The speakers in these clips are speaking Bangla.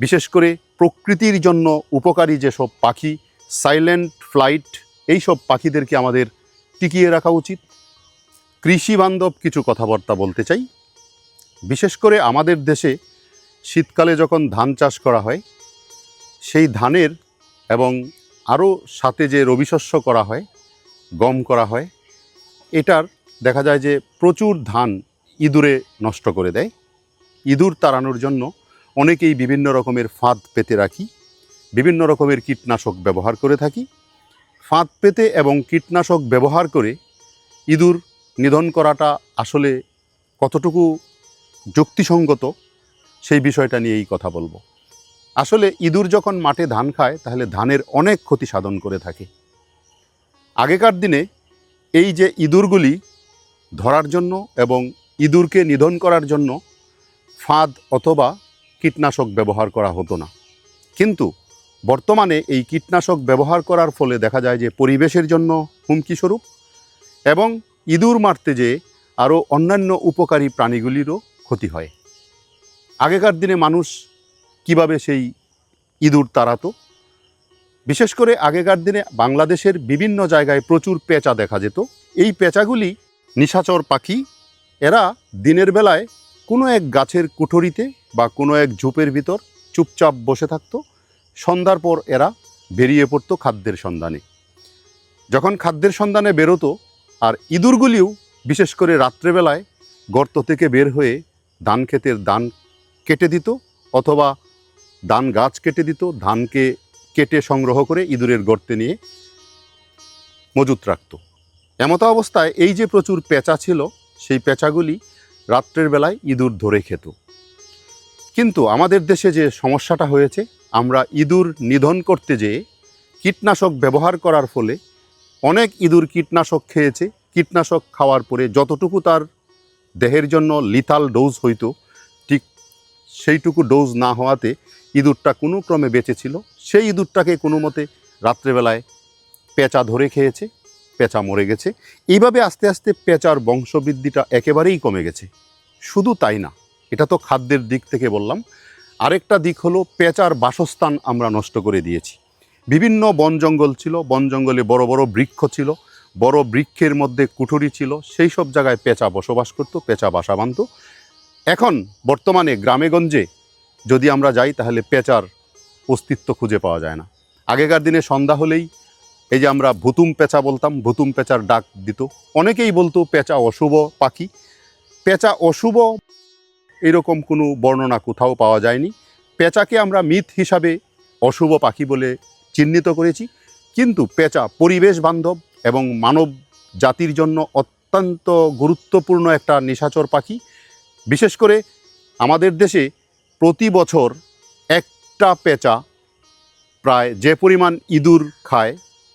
বিশেষ করে প্রকৃতির জন্য উপকারী যেসব পাখি সাইলেন্ট ফ্লাইট এই সব পাখিদেরকে আমাদের টিকিয়ে রাখা উচিত। কৃষি বান্ধব কিছু কথাবার্তা বলতে চাই। বিশেষ করে আমাদের দেশে শীতকালে যখন ধান চাষ করা হয়, সেই ধানের এবং আরও সাথে যে রবি শস্য করা হয়, গম করা হয়, এটার দেখা যায় যে প্রচুর ধান ইঁদুরে নষ্ট করে দেয়। ইঁদুর তাড়ানোর জন্য অনেকেই বিভিন্ন রকমের ফাঁদ পেতে রাখি, বিভিন্ন রকমের কীটনাশক ব্যবহার করে থাকি। ফাঁদ পেতে এবং কীটনাশক ব্যবহার করে ইঁদুর নিধন করাটা আসলে কতটুকু যুক্তিসঙ্গত সেই বিষয়টা নিয়েই কথা বলব। আসলে ইঁদুর যখন মাঠে ধান খায়, তাহলে ধানের অনেক ক্ষতি সাধন করে থাকে। আগেকার দিনে এই যে ইঁদুরগুলি ধরার জন্য এবং ইঁদুরকে নিধন করার জন্য ফাঁদ অথবা কীটনাশক ব্যবহার করা হতো না। কিন্তু বর্তমানে এই কীটনাশক ব্যবহার করার ফলে দেখা যায় যে পরিবেশের জন্য হুমকিস্বরূপ এবং ইঁদুর মারতে যে আরও অন্যান্য উপকারী প্রাণীগুলিরও ক্ষতি হয়। আগেকার দিনে মানুষ কীভাবে সেই ইঁদুর তাড়াতো? বিশেষ করে আগেকার দিনে বাংলাদেশের বিভিন্ন জায়গায় প্রচুর পেঁচা দেখা যেত। এই পেঁচাগুলি নিশাচর পাখি, এরা দিনের বেলায় কোনো এক গাছের কুঠরিতে বা কোনো এক ঝোপের ভিতর চুপচাপ বসে থাকতো, সন্ধ্যার পর এরা বেরিয়ে পড়তো খাদ্যের সন্ধানে। যখন খাদ্যের সন্ধানে বেরোতো, আর ইঁদুরগুলিও বিশেষ করে রাত্রেবেলায় গর্ত থেকে বের হয়ে ধান ক্ষেতের ধান কেটে দিত অথবা ধান গাছ কেটে দিত, ধানকে কেটে সংগ্রহ করে ইঁদুরের গর্তে নিয়ে মজুত রাখত। এমত অবস্থায় এই যে প্রচুর পেঁচা ছিল, সেই পেঁচাগুলি রাত্রের বেলায় ইঁদুর ধরে খেত। কিন্তু আমাদের দেশে যে সমস্যাটা হয়েছে, আমরা ইঁদুর নিধন করতে যেয়ে কীটনাশক ব্যবহার করার ফলে অনেক ইঁদুর কীটনাশক খেয়েছে। কীটনাশক খাওয়ার পরে যতটুকু তার দেহের জন্য লিথাল ডোজ হইতো, ঠিক সেইটুকু ডোজ না হওয়াতে ইঁদুরটা কোনো ক্রমে বেঁচে ছিল। সেই ইঁদুরটাকে কোনো মতে রাত্রেবেলায় পেঁচা ধরে খেয়েছে, পেঁচা মরে গেছে। এইভাবে আস্তে আস্তে পেঁচার বংশবৃদ্ধিটা একেবারেই কমে গেছে। শুধু তাই না এটা তো খাদ্যের দিক থেকে বললাম। আরেকটা দিক হলো পেঁচার বাসস্থান আমরা নষ্ট করে দিয়েছি। বিভিন্ন বন জঙ্গল ছিল, বন জঙ্গলে বড় বড় বৃক্ষ ছিল, বড় বৃক্ষের মধ্যে কুঠুরি ছিল, সেই সব জায়গায় পেঁচা বসবাস করতো, পেঁচা বাসা বাঁধত। এখন বর্তমানে গ্রামেগঞ্জে যদি আমরা যাই, তাহলে পেঁচার অস্তিত্ব খুঁজে পাওয়া যায় না। আগেকার দিনে সন্ধ্যা হলেই এই যে আমরা ভুতুম পেঁচা বলতাম, ভুতুম পেঁচার ডাক দিত। অনেকেই বলতো, পেঁচা অশুভ পাখি। পেঁচা অশুভ এরকম কোনো বর্ণনা কোথাও পাওয়া যায়নি। পেঁচাকে আমরা মিথ হিসাবে অশুভ পাখি বলে চিহ্নিত করেছি। কিন্তু পেঁচা পরিবেশ বান্ধব এবং মানব জাতির জন্য অত্যন্ত গুরুত্বপূর্ণ একটা নিশাচর পাখি। বিশেষ করে আমাদের দেশে প্রতি বছর একটা পেঁচা প্রায় যে পরিমাণ ইঁদুর খায়,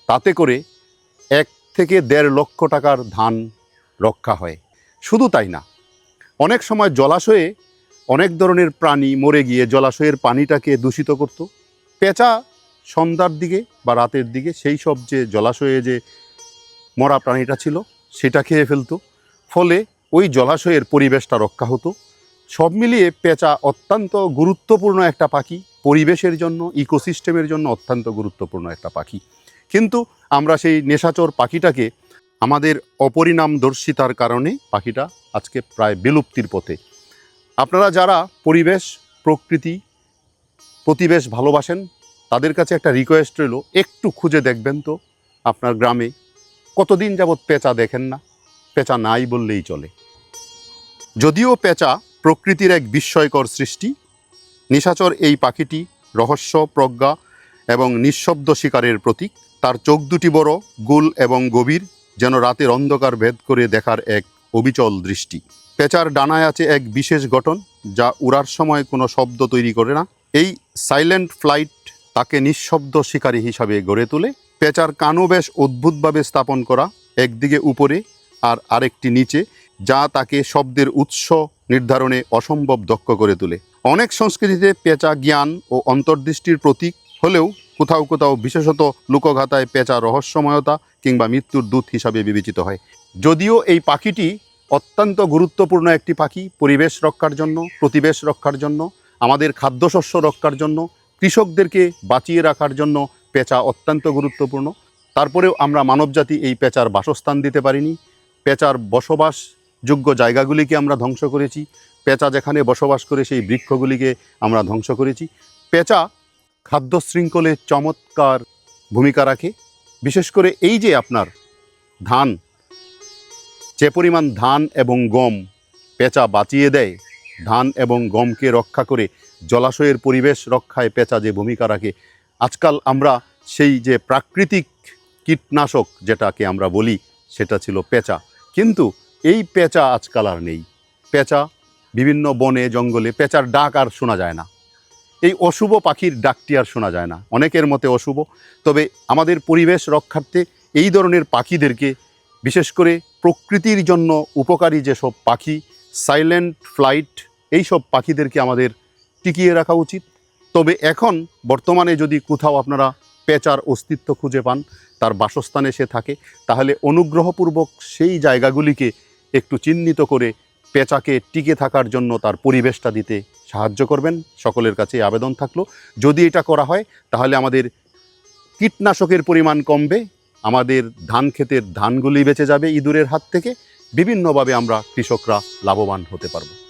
তাতে করে এক থেকে দেড় লক্ষ টাকার ধান রক্ষা হয়। শুধু তাই না অনেক সময় জলাশয়ে অনেক ধরনের প্রাণী মরে গিয়ে জলাশয়ের পানিটাকে দূষিত করত। পেঁচা সন্ধ্যার দিকে বা রাতের দিকে সেই সব যে জলাশয়ে যে মরা প্রাণীটা ছিল, সেটা খেয়ে ফেলতো। ফলে ওই জলাশয়ের পরিবেশটা রক্ষা হতো। সব মিলিয়ে পেঁচা অত্যন্ত গুরুত্বপূর্ণ একটা পাখি। পরিবেশের জন্য, ইকোসিস্টেমের জন্য অত্যন্ত গুরুত্বপূর্ণ একটা পাখি। কিন্তু আমরা সেই নেশাচর পাখিটাকে আমাদের অপরিণামদর্শিতার কারণে পাখিটা আজকে প্রায় বিলুপ্তির পথে। আপনারা যারা পরিবেশ, প্রকৃতি, প্রতিবেশ ভালোবাসেন, তাদের কাছে একটা রিকোয়েস্ট রইল, একটু খুঁজে দেখবেন তো আপনার গ্রামে কতদিন যাবৎ পেঁচা দেখেন না? পেঁচা নাই বললেই চলে। যদিও পেঁচা প্রকৃতির এক বিস্ময়কর সৃষ্টি, নিশাচর এই পাখিটি রহস্য, প্রজ্ঞা এবং নিঃশব্দ শিকারের প্রতীক। তার চোখ দুটি বড়, গোল এবং গভীর। যেন রাতের অন্ধকার ভেদ করে দেখার এক অবিচল দৃষ্টি। পেঁচার ডানায় আছে এক বিশেষ গঠন, যা উড়ার সময় কোনো শব্দ তৈরি করে না। এই সাইলেন্ট ফ্লাইট তাকে নিঃশব্দ শিকারী হিসাবে গড়ে তোলে। পেঁচার কানও বেশ অদ্ভুতভাবে স্থাপন করা, একদিকে উপরে আর আরেকটি নিচে, যা তাকে শব্দের উৎস নির্ধারণে অসম্ভব দক্ষ করে তোলে। অনেক সংস্কৃতিতে পেঁচা জ্ঞান ও অন্তর্দৃষ্টির প্রতীক হলেও কোথাও কোথাও বিশেষত লোকগাথায় পেঁচা রহস্যময়তা কিংবা মৃত্যুর দূত হিসাবে বিবেচিত হয়। যদিও এই পাখিটি অত্যন্ত গুরুত্বপূর্ণ একটি পাখি পরিবেশ রক্ষার জন্য, প্রতিবেশ রক্ষার জন্য, আমাদের খাদ্যশস্য রক্ষার জন্য, কৃষকদেরকে বাঁচিয়ে রাখার জন্য পেঁচা অত্যন্ত গুরুত্বপূর্ণ। তারপরেও আমরা মানবজাতি এই পেঁচার বাসস্থান দিতে পারিনি। পেঁচার বসবাসযোগ্য জায়গাগুলিকে আমরা ধ্বংস করেছি। পেঁচা যেখানে বসবাস করে সেই বৃক্ষগুলিকে আমরা ধ্বংস করেছি। পেঁচা খাদ্য শৃঙ্খলে চমৎকার ভূমিকা রাখে। বিশেষ করে এই যে আপনার ধান, যে পরিমাণ ধান এবং গম পেঁচা বাঁচিয়ে দেয়, ধান এবং গমকে রক্ষা করে জলাশয়ের পরিবেশ রক্ষায় পেঁচা যে ভূমিকা রাখে, আজকাল আমরা সেই যে প্রাকৃতিক কীটনাশক যেটাকে আমরা বলি, সেটা ছিল পেঁচা। কিন্তু এই পেঁচা আজকাল আর নেই। পেঁচা বিভিন্ন বনে, জঙ্গলে পেঁচার ডাক আর শোনা যায় না। এই অশুভ পাখির ডাকটি আর শোনা যায় না। অনেকের মতে অশুভ। তবে আমাদের পরিবেশ রক্ষার্থে এই ধরনের পাখিদেরকে, বিশেষ করে প্রকৃতির জন্য উপকারী যেসব পাখি সাইলেন্ট ফ্লাইট এই সব পাখিদেরকে আমাদের টিকিয়ে রাখা উচিত। তবে এখন বর্তমানে যদি কোথাও আপনারা পেঁচার অস্তিত্ব খুঁজে পান, তার বাসস্থানে সে থাকে, তাহলে অনুগ্রহপূর্বক সেই জায়গাগুলিকে একটু চিহ্নিত করে পেঁচাকে টিকে থাকার জন্য তার পরিবেশটা দিতে সাহায্য করবেন, সকলের কাছে আবেদন থাকল। যদি এটা করা হয়, তাহলে আমাদের কীটনাশকের পরিমাণ কমবে, আমাদের ধান ক্ষেতের ধানগুলি বেঁচে যাবে ইঁদুরের হাত থেকে। বিভিন্নভাবে আমরা কৃষকরা লাভবান হতে পারব।